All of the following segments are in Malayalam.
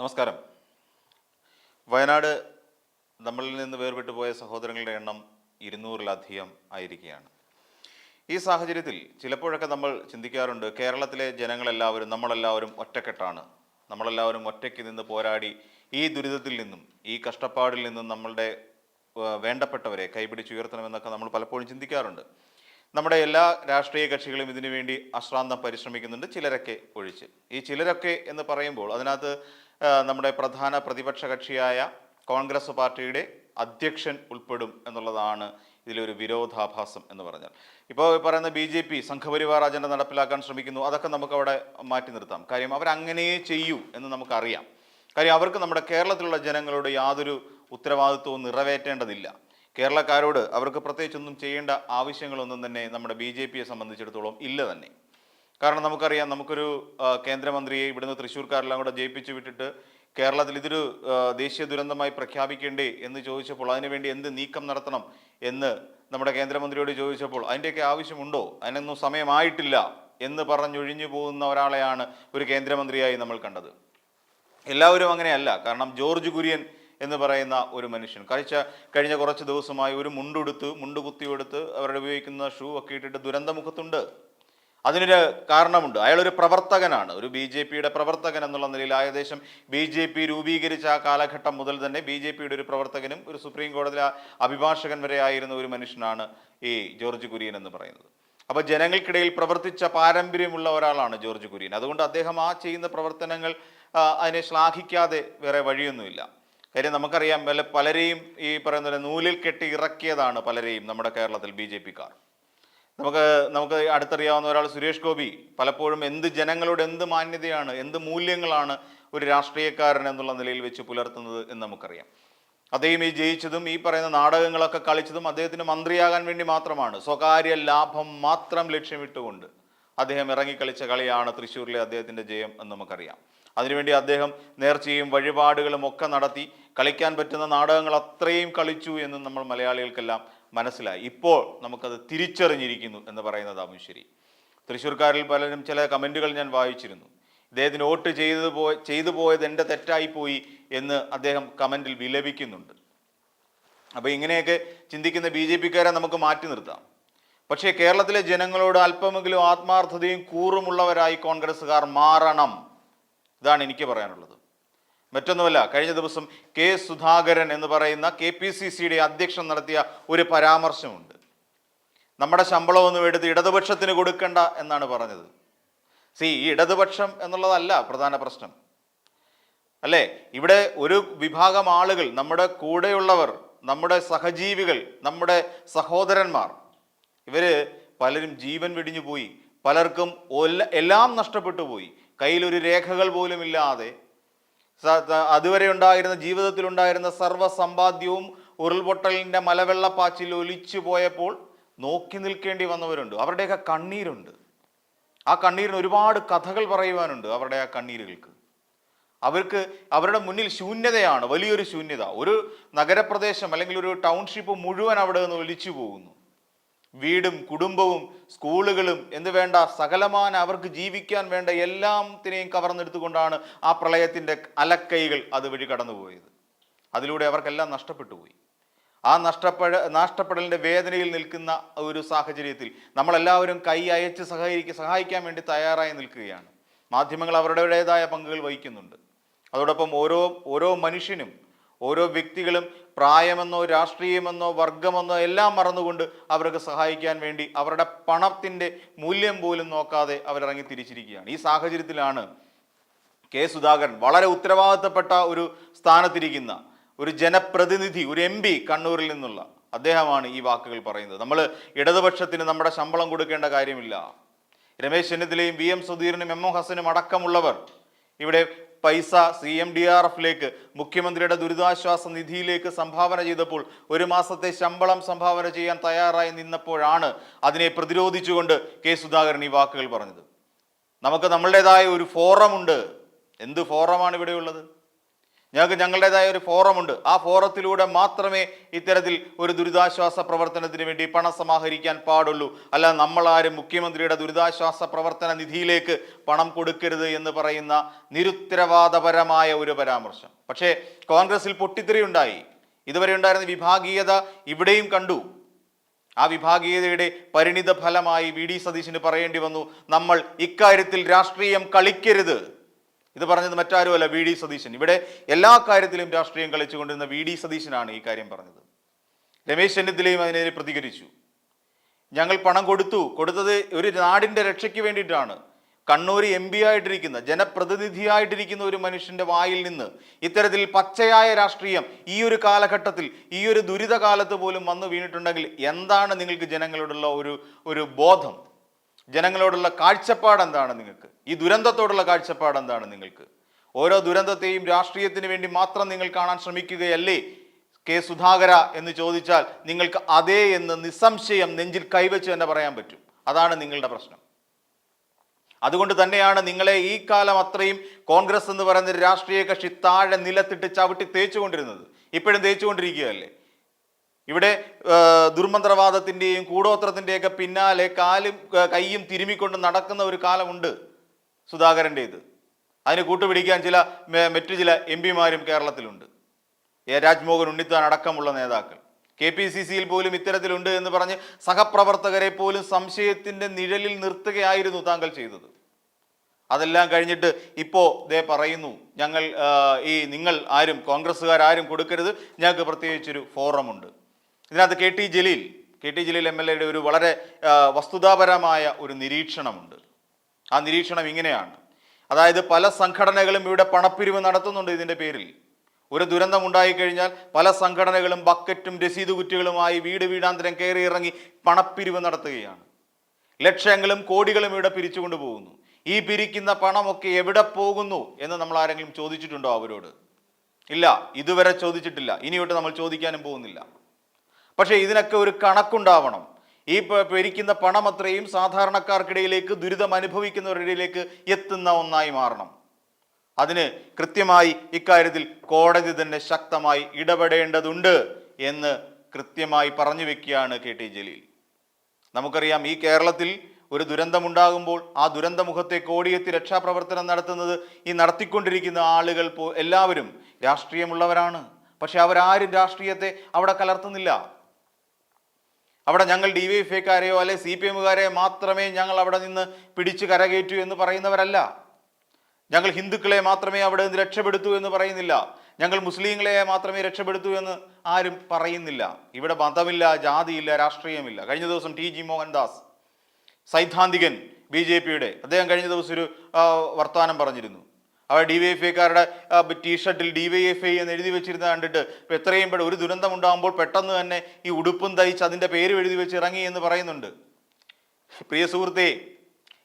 നമസ്കാരം. വയനാട് നമ്മളിൽ നിന്ന് വേർപെട്ടു പോയ സഹോദരങ്ങളുടെ എണ്ണം ഇരുന്നൂറിലധികം ആയിരിക്കുകയാണ്. ഈ സാഹചര്യത്തിൽ ചിലപ്പോഴൊക്കെ നമ്മൾ ചിന്തിക്കാറുണ്ട് കേരളത്തിലെ ജനങ്ങളെല്ലാവരും നമ്മളെല്ലാവരും ഒറ്റക്കെട്ടാണ്. നമ്മളെല്ലാവരും ഒറ്റയ്ക്ക് നിന്ന് പോരാടി ഈ ദുരിതത്തിൽ നിന്നും ഈ കഷ്ടപ്പാടിൽ നിന്നും നമ്മളുടെ വേണ്ടപ്പെട്ടവരെ കൈപിടിച്ചുയർത്തണമെന്നൊക്കെ നമ്മൾ പലപ്പോഴും ചിന്തിക്കാറുണ്ട്. നമ്മുടെ എല്ലാ രാഷ്ട്രീയ കക്ഷികളും ഇതിനു വേണ്ടി അശ്രാന്തം പരിശ്രമിക്കുന്നുണ്ട് ചിലരൊക്കെ ഒഴിച്ച്. ഈ ചിലരൊക്കെ എന്ന് പറയുമ്പോൾ അതിനകത്ത് നമ്മുടെ പ്രധാന പ്രതിപക്ഷ കക്ഷിയായ കോൺഗ്രസ് പാർട്ടിയുടെ അധ്യക്ഷൻ ഉൾപ്പെടും എന്നുള്ളതാണ് ഇതിലൊരു വിരോധാഭാസം എന്ന് പറഞ്ഞാൽ. ഇപ്പോൾ പറയുന്ന B J P Sangh Parivar agenda നടപ്പിലാക്കാൻ ശ്രമിക്കുന്നു. അതൊക്കെ നമുക്ക് അവിടെ മാറ്റി നിർത്താം. കാര്യം അവരങ്ങനെ ചെയ്യൂ എന്ന് നമുക്കറിയാം. കാര്യം അവർക്ക് നമ്മുടെ കേരളത്തിലുള്ള ജനങ്ങളോട് യാതൊരു ഉത്തരവാദിത്വവും നിറവേറ്റേണ്ടതില്ല. കേരളക്കാരോട് അവർക്ക് പ്രത്യേകിച്ചൊന്നും ചെയ്യേണ്ട ആവശ്യങ്ങളൊന്നും തന്നെ നമ്മുടെ ബി ജെ പിയെ സംബന്ധിച്ചിടത്തോളം ഇല്ല തന്നെ. കാരണം നമുക്കറിയാം നമുക്കൊരു കേന്ദ്രമന്ത്രിയെ ഇവിടുന്ന് തൃശ്ശൂർക്കാരെല്ലാം കൂടെ ജയിപ്പിച്ചു വിട്ടിട്ട് കേരളത്തിൽ ഇതൊരു ദേശീയ ദുരന്തമായി പ്രഖ്യാപിക്കേണ്ടേ എന്ന് ചോദിച്ചപ്പോൾ അതിനുവേണ്ടി എന്ത് നീക്കം നടത്തണം എന്ന് നമ്മുടെ കേന്ദ്രമന്ത്രിയോട് ചോദിച്ചപ്പോൾ അതിന്റെയൊക്കെ ആവശ്യമുണ്ടോ? അതിനൊന്നും സമയമായിട്ടില്ല എന്ന് പറഞ്ഞൊഴിഞ്ഞു പോകുന്ന ഒരാളെയാണ് ഒരു കേന്ദ്രമന്ത്രിയായി നമ്മൾ കണ്ടത്. എല്ലാവരും അങ്ങനെയല്ല കാരണം ജോർജ് കുര്യൻ എന്ന് പറയുന്ന ഒരു മനുഷ്യൻ. കഴിച്ച കഴിഞ്ഞ കുറച്ച് ദിവസമായി ഒരു മുണ്ടുടുത്ത് മുണ്ടുകുത്തിയെടുത്ത് അവരുടെ ഉപയോഗിക്കുന്ന ഷൂ ഒക്കെ ഇട്ടിട്ട് ദുരന്തമുഖത്തുണ്ട്. അതിനൊരു കാരണമുണ്ട്. അയാളൊരു പ്രവർത്തകനാണ്. ഒരു ബി ജെ പിയുടെ പ്രവർത്തകൻ എന്നുള്ള നിലയിൽ ഏകദേശം ബി ജെ പി രൂപീകരിച്ച ആ കാലഘട്ടം മുതൽ തന്നെ ബി ജെ പിയുടെ ഒരു പ്രവർത്തകനും ഒരു സുപ്രീം കോടതിയിലെ അഭിഭാഷകൻ വരെ ആയിരുന്ന ഒരു മനുഷ്യനാണ് ഈ ജോർജ് കുര്യൻ എന്ന് പറയുന്നത്. അപ്പോൾ ജനങ്ങൾക്കിടയിൽ പ്രവർത്തിച്ച പാരമ്പര്യമുള്ള ഒരാളാണ് ജോർജ് കുര്യൻ. അതുകൊണ്ട് അദ്ദേഹം ആ ചെയ്യുന്ന പ്രവർത്തനങ്ങൾ അതിനെ ശ്ലാഘിക്കാതെ വേറെ വഴിയൊന്നുമില്ല. കാര്യം നമുക്കറിയാം വല്ല പലരെയും ഈ പറയുന്ന നൂലിൽ കെട്ടി ഇറക്കിയതാണ് പലരെയും നമ്മുടെ കേരളത്തിൽ ബി ജെ പിക്കാർ. നമുക്ക് നമുക്ക് അടുത്തറിയാവുന്ന ഒരാൾ സുരേഷ് ഗോപി. പലപ്പോഴും എന്ത് ജനങ്ങളോട് എന്ത് മാന്യതയാണ് എന്ത് മൂല്യങ്ങളാണ് ഒരു രാഷ്ട്രീയക്കാരൻ എന്നുള്ള നിലയിൽ വെച്ച് പുലർത്തുന്നത് എന്ന് നമുക്കറിയാം. അദ്ദേഹം ഈ ജയിച്ചതും ഈ പറയുന്ന നാടകങ്ങളൊക്കെ കളിച്ചതും അദ്ദേഹത്തിന് മന്ത്രിയാകാൻ വേണ്ടി മാത്രമാണ്. സ്വകാര്യ ലാഭം മാത്രം ലക്ഷ്യമിട്ടുകൊണ്ട് അദ്ദേഹം ഇറങ്ങിക്കളിച്ച കളിയാണ് തൃശ്ശൂരിലെ അദ്ദേഹത്തിന്റെ ജയം എന്ന് നമുക്കറിയാം. അതിനുവേണ്ടി അദ്ദേഹം നേർച്ചയും വഴിപാടുകളും ഒക്കെ നടത്തി കളിക്കാൻ പറ്റുന്ന നാടകങ്ങൾ അത്രയും കളിച്ചു എന്ന് നമ്മൾ മലയാളികൾക്കെല്ലാം മനസ്സിലായി. ഇപ്പോൾ നമുക്കത് തിരിച്ചറിഞ്ഞിരിക്കുന്നു എന്ന് പറയുന്നത് ശരി തൃശ്ശൂർക്കാരിൽ പലരും ചില കമന്റുകൾ ഞാൻ വായിച്ചിരുന്നു. ഇദ്ദേഹത്തിന് വോട്ട് ചെയ്തു പോയ ചെയ്തു പോയത് എന്റെ തെറ്റായിപ്പോയി എന്ന് അദ്ദേഹം കമന്റിൽ വിലപിക്കുന്നുണ്ട്. അപ്പോൾ ഇങ്ങനെയൊക്കെ ചിന്തിക്കുന്ന ബി ജെ പിക്കാരെ നമുക്ക് മാറ്റി നിർത്താം. പക്ഷേ കേരളത്തിലെ ജനങ്ങളോട് അല്പമെങ്കിലും ആത്മാർത്ഥതയും കൂറുമുള്ളവരായി കോൺഗ്രസ്സുകാർ മാറണം. ഇതാണ് എനിക്ക് പറയാനുള്ളത്. മറ്റൊന്നുമല്ല കഴിഞ്ഞ ദിവസം കെ സുധാകരൻ എന്ന് പറയുന്ന കെ പി സി സിയുടെ അധ്യക്ഷൻ നടത്തിയ ഒരു പരാമർശമുണ്ട്. നമ്മുടെ ശമ്പളമൊന്നും എടുത്ത് ഇടതുപക്ഷത്തിന് കൊടുക്കണ്ട എന്നാണ് പറഞ്ഞത്. സി ഈ ഇടതുപക്ഷം എന്നുള്ളതല്ല പ്രധാന പ്രശ്നം. അല്ലേ? ഇവിടെ ഒരു വിഭാഗം ആളുകൾ നമ്മുടെ കൂടെയുള്ളവർ നമ്മുടെ സഹജീവികൾ നമ്മുടെ സഹോദരന്മാർ ഇവർ പലരും ജീവൻ വെടിഞ്ഞു പോയി പലർക്കും എല്ലാം നഷ്ടപ്പെട്ടു പോയി. കയ്യിലൊരു രേഖകൾ പോലും ഇല്ലാതെ അതുവരെ ഉണ്ടായിരുന്ന ജീവിതത്തിൽ ഉണ്ടായിരുന്ന സർവ സമ്പാദ്യവും ഉരുൾപൊട്ടലിന്റെ മലവെള്ളപ്പാച്ചിൽ ഒലിച്ചു പോയപ്പോൾ നോക്കി നിൽക്കേണ്ടി വന്നവരുണ്ട്. അവരുടെയൊക്കെ കണ്ണീരുണ്ട്. ആ കണ്ണീരിന് ഒരുപാട് കഥകൾ പറയുവാനുണ്ട് അവരുടെ ആ കണ്ണീരുകൾക്ക്. അവർക്ക് അവരുടെ മുന്നിൽ ശൂന്യതയാണ് വലിയൊരു ശൂന്യത. ഒരു നഗരപ്രദേശം അല്ലെങ്കിൽ ഒരു ടൗൺഷിപ്പ് മുഴുവൻ അവിടെ നിന്ന് ഒലിച്ചു പോകുന്നു. വീടും കുടുംബവും സ്കൂളുകളും എന്ന് വേണ്ട സകലമാന അവർക്ക് ജീവിക്കാൻ വേണ്ട എല്ലാത്തിനെയും കവർന്നെടുത്തുകൊണ്ടാണ് ആ പ്രളയത്തിന്റെ അലക്കൈകൾ അതുവഴി കടന്നുപോയത്. അതിലൂടെ അവർക്കെല്ലാം നഷ്ടപ്പെട്ടു പോയി ആ നഷ്ടപ്പെട നഷ്ടപ്പെടലിന്റെ വേദനയിൽ നിൽക്കുന്ന ഒരു സാഹചര്യത്തിൽ നമ്മളെല്ലാവരും കൈ അയച്ച് സഹകരിക്കുക സഹായിക്കാൻ വേണ്ടി തയ്യാറായി നിൽക്കുകയാണ്. മാധ്യമങ്ങൾ അവരുടേതായ പങ്കുകൾ വഹിക്കുന്നുണ്ട്. അതോടൊപ്പം ഓരോ ഓരോ മനുഷ്യനും ഓരോ വ്യക്തികളും പ്രായമെന്നോ രാഷ്ട്രീയമെന്നോ വർഗമെന്നോ എല്ലാം മറന്നുകൊണ്ട് അവർക്ക് സഹായിക്കാൻ വേണ്ടി അവരുടെ പണത്തിന്റെ മൂല്യം പോലും നോക്കാതെ അവരിറങ്ങി തിരിച്ചിരിക്കുകയാണ്. ഈ സാഹചര്യത്തിലാണ് കെ സുധാകരൻ വളരെ ഉത്തരവാദിത്തപ്പെട്ട ഒരു സ്ഥാനത്തിരിക്കുന്ന ഒരു ജനപ്രതിനിധി ഒരു എം കണ്ണൂരിൽ നിന്നുള്ള അദ്ദേഹമാണ് ഈ വാക്കുകൾ പറയുന്നത്. നമ്മൾ ഇടതുപക്ഷത്തിന് നമ്മുടെ ശമ്പളം കൊടുക്കേണ്ട കാര്യമില്ല. രമേശ് ചെന്നിത്തലയും വി എം സുധീറിനും എം എം ഹസനും അടക്കമുള്ളവർ ഇവിടെ പൈസ സി എം ഡി ആർ എഫിലേക്ക് മുഖ്യമന്ത്രിയുടെ ദുരിതാശ്വാസ നിധിയിലേക്ക് സംഭാവന ചെയ്തപ്പോൾ ഒരു മാസത്തെ ശമ്പളം സംഭാവന ചെയ്യാൻ തയ്യാറായി നിന്നപ്പോഴാണ് അതിനെ പ്രതിരോധിച്ചുകൊണ്ട് കെ സുധാകരൻ ഈ വാക്കുകൾ പറഞ്ഞത്. നമുക്ക് നമ്മളുടേതായ ഒരു ഫോറമുണ്ട് എന്ത് ഫോറമാണ് ഇവിടെയുള്ളത്? ഞങ്ങൾക്ക് ഞങ്ങളുടേതായ ഒരു ഫോറമുണ്ട്. ആ ഫോറത്തിലൂടെ മാത്രമേ ഇത്തരത്തിൽ ഒരു ദുരിതാശ്വാസ പ്രവർത്തനത്തിന് വേണ്ടി പണം സമാഹരിക്കാൻ പാടുള്ളൂ. അല്ല നമ്മളാരും മുഖ്യമന്ത്രിയുടെ ദുരിതാശ്വാസ പ്രവർത്തന നിധിയിലേക്ക് പണം കൊടുക്കരുത് എന്ന് പറയുന്ന നിരുത്തരവാദപരമായ ഒരു പരാമർശം. പക്ഷേ കോൺഗ്രസിൽ പൊട്ടിത്തെറി ഉണ്ടായി. ഇതുവരെ ഉണ്ടായിരുന്ന വിഭാഗീയത ഇവിടെയും കണ്ടു. ആ വിഭാഗീയതയുടെ പരിണിത ഫലമായി വി ഡി സതീശിന് പറയേണ്ടി വന്നു നമ്മൾ ഇക്കാര്യത്തിൽ രാഷ്ട്രീയം കളിക്കരുത്. ഇത് പറഞ്ഞത് മറ്റാരുമല്ല വി ഡി സതീശൻ. ഇവിടെ എല്ലാ കാര്യത്തിലും രാഷ്ട്രീയം കളിച്ചുകൊണ്ടിരുന്ന വി ഡി സതീശനാണ് ഈ കാര്യം പറഞ്ഞത്. രമേശ് ചെന്നിത്തലയും അതിനെതിരെ പ്രതികരിച്ചു. ഞങ്ങൾ പണം കൊടുത്തു. കൊടുത്തത് ഒരു നാടിന്റെ രക്ഷയ്ക്ക് വേണ്ടിയിട്ടാണ്. കണ്ണൂർ എം പി ആയിട്ടിരിക്കുന്ന ജനപ്രതിനിധിയായിട്ടിരിക്കുന്ന ഒരു മനുഷ്യന്റെ വായിൽ നിന്ന് ഇത്തരത്തിൽ പച്ചയായ രാഷ്ട്രീയം ഈ ഒരു കാലഘട്ടത്തിൽ ഈ ഒരു ദുരിതകാലത്ത് പോലും വന്നു വീണിട്ടുണ്ടെങ്കിൽ എന്താണ് നിങ്ങൾക്ക് ജനങ്ങളോടുള്ള ഒരു ഒരു ബോധം? ജനങ്ങളോടുള്ള കാഴ്ചപ്പാട് എന്താണ് നിങ്ങൾക്ക്? ഈ ദുരന്തത്തോടുള്ള കാഴ്ചപ്പാട് എന്താണ് നിങ്ങൾക്ക്? ഓരോ ദുരന്തത്തെയും രാഷ്ട്രീയത്തിന് വേണ്ടി മാത്രം നിങ്ങൾ കാണാൻ ശ്രമിക്കുകയല്ലേ? കെ സുധാകര എന്ന് ചോദിച്ചാൽ നിങ്ങൾക്ക് അതേ എന്ന് നിസ്സംശയം നെഞ്ചിൽ കൈവച്ച് തന്നെ പറയാൻ പറ്റും. അതാണ് നിങ്ങളുടെ പ്രശ്നം. അതുകൊണ്ട് തന്നെയാണ് നിങ്ങളെ ഈ കാലം അത്രയും കോൺഗ്രസ് എന്ന് പറയുന്ന രാഷ്ട്രീയ കക്ഷി താഴെ നിലത്തിട്ട് ചവിട്ടി തേച്ചുകൊണ്ടിരുന്നത്. ഇപ്പോഴും തേച്ചുകൊണ്ടിരിക്കുകയല്ലേ? ഇവിടെ ദുർമന്ത്രവാദത്തിന്റെയും കൂടോത്രത്തിന്റെയൊക്കെ പിന്നാലെ കാലും കൈയും തിരുമിക്കൊണ്ട് നടക്കുന്ന ഒരു കാലമുണ്ട് സുധാകരന്റേത് അതിന് കൂട്ടുപിടിക്കാൻ ചില മറ്റു ചില എം പിമാരും കേരളത്തിലുണ്ട്. എ രാജ്മോഹൻ ഉണ്ണിത്താൻ അടക്കമുള്ള നേതാക്കൾ. കെ പി സി സിയിൽ പോലും ഇത്തരത്തിലുണ്ട് എന്ന് പറഞ്ഞ് സഹപ്രവർത്തകരെ പോലും സംശയത്തിന്റെ നിഴലിൽ നിർത്തുകയായിരുന്നു താങ്കൾ ചെയ്തത്. അതെല്ലാം കഴിഞ്ഞിട്ട് ഇപ്പോൾ ദേ പറയുന്നു ഞങ്ങൾ ഈ നിങ്ങൾ ആരും കോൺഗ്രസ്സുകാരും കൊടുക്കരുത്. ഞങ്ങൾക്ക് പ്രത്യേകിച്ചൊരു ഫോറമുണ്ട്. ഇതിനകത്ത് K T Jaleel K T Jaleel M L എയുടെ ഒരു വളരെ വസ്തുതാപരമായ ഒരു നിരീക്ഷണമുണ്ട്. ആ നിരീക്ഷണം ഇങ്ങനെയാണ്. അതായത് പല സംഘടനകളും ഇവിടെ പണപ്പിരിവ് നടത്തുന്നുണ്ട് ഇതിന്റെ പേരിൽ. ഒരു ദുരന്തം ഉണ്ടായിക്കഴിഞ്ഞാൽ പല സംഘടനകളും ബക്കറ്റും രസീത് കുറ്റികളുമായി വീട് വീടാന്തരം കയറി ഇറങ്ങി പണപ്പിരിവ് നടത്തുകയാണ്. ലക്ഷങ്ങളും കോടികളും ഇവിടെ പിരിച്ചുകൊണ്ട് പോകുന്നു. ഈ പിരിക്കുന്ന പണമൊക്കെ എവിടെ പോകുന്നു എന്ന് നമ്മൾ ആരെങ്കിലും ചോദിച്ചിട്ടുണ്ടോ അവരോട്? ഇല്ല ഇതുവരെ ചോദിച്ചിട്ടില്ല. ഇനിയോട്ട് നമ്മൾ ചോദിക്കാനും പോകുന്നില്ല. പക്ഷേ ഇതിനൊക്കെ ഒരു കണക്കുണ്ടാവണം. ഈ പെരിക്കുന്ന പണം അത്രയും സാധാരണക്കാർക്കിടയിലേക്ക് ദുരിതം അനുഭവിക്കുന്നവരുടെയിലേക്ക് എത്തുന്ന ഒന്നായി മാറണം. അതിന് കൃത്യമായി ഇക്കാര്യത്തിൽ കോടതി തന്നെ ശക്തമായി ഇടപെടേണ്ടതുണ്ട് എന്ന് കൃത്യമായി പറഞ്ഞു വെക്കുകയാണ് കെ ടി ജലീൽ. നമുക്കറിയാം ഈ കേരളത്തിൽ ഒരു ദുരന്തമുണ്ടാകുമ്പോൾ ആ ദുരന്തമുഖത്തെ കോടിയെത്തി രക്ഷാപ്രവർത്തനം നടത്തുന്നത് ഈ നടത്തിക്കൊണ്ടിരിക്കുന്ന ആളുകൾ എല്ലാവരും രാഷ്ട്രീയമുള്ളവരാണ്. പക്ഷെ അവരാരും രാഷ്ട്രീയത്തെ അവിടെ കലർത്തുന്നില്ല. അവിടെ ഞങ്ങൾ ഡി വൈ എഫ് ഐക്കാരെയോ അല്ലെ സി പി എമ്മുകാരെയോ മാത്രമേ ഞങ്ങൾ അവിടെ നിന്ന് പിടിച്ച് കരകയറ്റൂ എന്ന് പറയുന്നവരല്ല. ഞങ്ങൾ ഹിന്ദുക്കളെ മാത്രമേ അവിടെ നിന്ന് രക്ഷപ്പെടുത്തൂ എന്ന് പറയുന്നില്ല. ഞങ്ങൾ മുസ്ലിങ്ങളെ മാത്രമേ രക്ഷപ്പെടുത്തൂ എന്ന് ആരും പറയുന്നില്ല. ഇവിടെ മതമില്ല ജാതിയില്ല രാഷ്ട്രീയമില്ല. കഴിഞ്ഞ ദിവസം ടി ജി മോഹൻദാസ് സൈദ്ധാന്തികൻ ബി ജെ പിയുടെ അദ്ദേഹം കഴിഞ്ഞ ദിവസം ഒരു വർത്തമാനം പറഞ്ഞിരുന്നു. അവർ ഡി വൈ എഫ് ഐക്കാരുടെ ടീഷർട്ടിൽ ഡി വൈ എഫ് ഐ എന്ന് എഴുതി വെച്ചിരുന്ന കണ്ടിട്ട് ഇപ്പം എത്രയും പെട്ടെന്ന് ഒരു ദുരന്തം ഉണ്ടാകുമ്പോൾ പെട്ടെന്ന് തന്നെ ഈ ഉടുപ്പും തയ്ച്ച് അതിന്റെ പേര് എഴുതി വെച്ച് ഇറങ്ങി എന്ന് പറയുന്നുണ്ട്. പ്രിയ സുഹൃത്തെ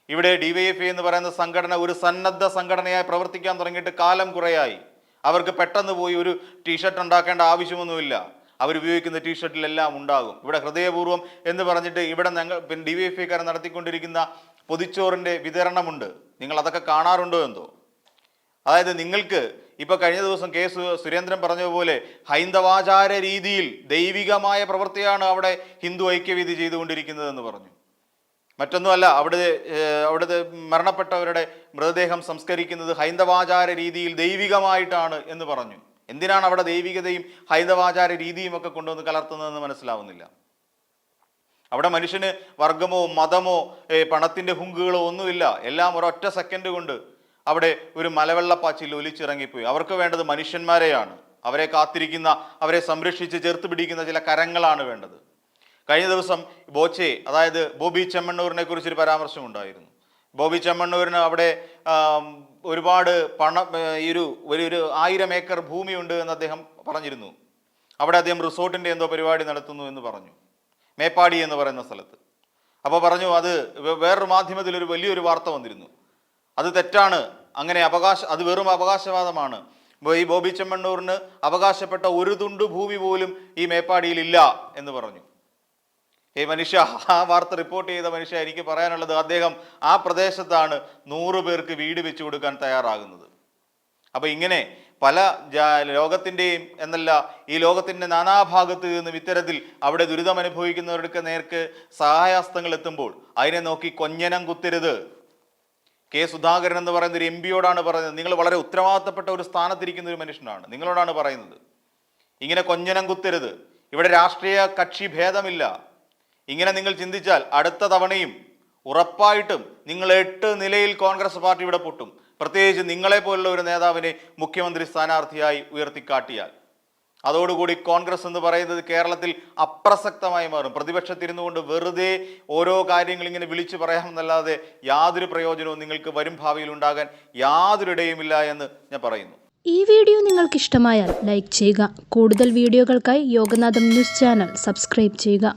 ഇവിടെ ഡി വൈ എഫ് ഐ എന്ന് പറയുന്ന സംഘടന ഒരു സന്നദ്ധ സംഘടനയായി പ്രവർത്തിക്കാൻ തുടങ്ങിയിട്ട് കാലം കുറയായി. അവർക്ക് പെട്ടെന്ന് പോയി ഒരു ടീഷർട്ട് ഉണ്ടാക്കേണ്ട ആവശ്യമൊന്നുമില്ല. അവരുപയോഗിക്കുന്ന ടീഷർട്ടിലെല്ലാം ഉണ്ടാകും. ഇവിടെ ഹൃദയപൂർവം എന്ന് പറഞ്ഞിട്ട് ഇവിടെ ഞങ്ങൾ ഡി വൈ എഫ് ഐക്കാരൻ നടത്തിക്കൊണ്ടിരിക്കുന്ന പൊതിച്ചോറിന്റെ വിതരണമുണ്ട്. നിങ്ങൾ അതൊക്കെ കാണാറുണ്ടോ എന്തോ? അതായത് നിങ്ങൾക്ക് ഇപ്പൊ കഴിഞ്ഞ ദിവസം കെ സുരേന്ദ്രൻ പറഞ്ഞതുപോലെ ഹൈന്ദവാചാര രീതിയിൽ ദൈവികമായ പ്രവൃത്തിയാണ് അവിടെ ഹിന്ദു ഐക്യവേദി ചെയ്തുകൊണ്ടിരിക്കുന്നതെന്ന് പറഞ്ഞു. മറ്റൊന്നുമല്ല അവിടെ ഏഹ്, അവിടുത്തെ മരണപ്പെട്ടവരുടെ മൃതദേഹം സംസ്കരിക്കുന്നത് ഹൈന്ദവാചാര രീതിയിൽ ദൈവികമായിട്ടാണ് എന്ന് പറഞ്ഞു. എന്തിനാണ് അവിടെ ദൈവികതയും ഹൈന്ദവാചാര രീതിയും ഒക്കെ കൊണ്ടുവന്ന് കലർത്തുന്നതെന്ന് മനസ്സിലാവുന്നില്ല. അവിടെ മനുഷ്യന് വർഗമോ മതമോ പണത്തിന്റെ ഹുങ്കുകളോ ഒന്നുമില്ല. എല്ലാം ഒരൊറ്റ സെക്കൻഡ് കൊണ്ട് അവിടെ ഒരു മലവെള്ളപ്പാച്ചിൽ ഒലിച്ചിറങ്ങിപ്പോയി. അവർക്ക് വേണ്ടത് മനുഷ്യന്മാരെയാണ്. അവരെ കാത്തിരിക്കുന്ന അവരെ സംരക്ഷിച്ച് ചേർത്ത് പിടിക്കുന്ന ചില കരങ്ങളാണ് വേണ്ടത്. കഴിഞ്ഞ ദിവസം ബോച്ചെ അതായത് ബോബി ചെമ്മണ്ണൂരിനെ കുറിച്ചൊരു പരാമർശം ഉണ്ടായിരുന്നു. ബോബി ചെമ്മണ്ണൂരിന് അവിടെ ഒരുപാട് പണം ഈ ഒരു ഒരു ആയിരം ഏക്കർ ഭൂമിയുണ്ട് എന്ന് അദ്ദേഹം പറഞ്ഞിരുന്നു. അവിടെ അദ്ദേഹം റിസോർട്ടിന്റെ എന്തോ പരിപാടി നടത്തുന്നു എന്ന് പറഞ്ഞു. മേപ്പാടി എന്ന് പറയുന്ന സ്ഥലത്ത്. അപ്പോൾ പറഞ്ഞു അത് വേറൊരു മാധ്യമത്തിൽ ഒരു വലിയൊരു വാർത്ത വന്നിരുന്നു. അത് തെറ്റാണ്. അങ്ങനെ അവകാശ അത് വെറും അവകാശവാദമാണ്. ഈ ബോബി ചെമ്മണ്ണൂറിന് അവകാശപ്പെട്ട ഒരു തുണ്ട് ഭൂമി പോലും ഈ മേപ്പാടിയിൽ ഇല്ല എന്ന് പറഞ്ഞു. ഈ മനുഷ്യ ആ വാർത്ത റിപ്പോർട്ട് ചെയ്ത മനുഷ്യ എനിക്ക് പറയാനുള്ളത് അദ്ദേഹം ആ പ്രദേശത്താണ് നൂറ് പേർക്ക് വീട് വെച്ചു കൊടുക്കാൻ തയ്യാറാകുന്നത്. അപ്പൊ ഇങ്ങനെ പല ലോകത്തിന്റെയും എന്നല്ല ഈ ലോകത്തിന്റെ നാനാഭാഗത്ത് നിന്നും ഇത്തരത്തിൽ അവിടെ ദുരിതം അനുഭവിക്കുന്നവർക്ക് നേർക്ക് സഹായാസ്തങ്ങൾ എത്തുമ്പോൾ അതിനെ നോക്കി കൊഞ്ഞനം കുത്തരുത്. കെ സുധാകരൻ എന്ന് പറയുന്ന ഒരു എം പിയോടാണ് പറയുന്നത്. നിങ്ങൾ വളരെ ഉത്തരവാദിത്തപ്പെട്ട ഒരു സ്ഥാനത്തിരിക്കുന്ന ഒരു മനുഷ്യനാണ്. നിങ്ങളോടാണ് പറയുന്നത്. ഇങ്ങനെ കൊഞ്ഞനം കുത്തരുത്. ഇവിടെ രാഷ്ട്രീയ കക്ഷി ഭേദമില്ല. ഇങ്ങനെ നിങ്ങൾ ചിന്തിച്ചാൽ അടുത്ത തവണയും ഉറപ്പായിട്ടും നിങ്ങൾ എട്ട് നിലയിൽ കോൺഗ്രസ് പാർട്ടി ഇവിടെ പൊട്ടും. പ്രത്യേകിച്ച് നിങ്ങളെ പോലുള്ള ഒരു നേതാവിനെ മുഖ്യമന്ത്രി സ്ഥാനാർത്ഥിയായി ഉയർത്തിക്കാട്ടിയാൽ. അതോടുകൂടി കോൺഗ്രസ് എന്ന് പറയുന്നത് കേരളത്തിൽ അപ്രസക്തമായി മാറും. പ്രതിപക്ഷത്തിരുന്നു കൊണ്ട് വെറുതെ ഓരോ കാര്യങ്ങൾ ഇങ്ങനെ വിളിച്ചു പറയാമെന്നല്ലാതെ യാതൊരു പ്രയോജനവും നിങ്ങൾക്ക് വരും ഭാവിയിൽ ഉണ്ടാകാൻ യാതൊരു ഇടയുമില്ല എന്ന് ഞാൻ പറയുന്നു. ഈ വീഡിയോ നിങ്ങൾക്ക് ഇഷ്ടമായാൽ ലൈക്ക് ചെയ്യുക. കൂടുതൽ വീഡിയോകൾക്കായി യോഗനാഥം ന്യൂസ് ചാനൽ സബ്സ്ക്രൈബ് ചെയ്യുക.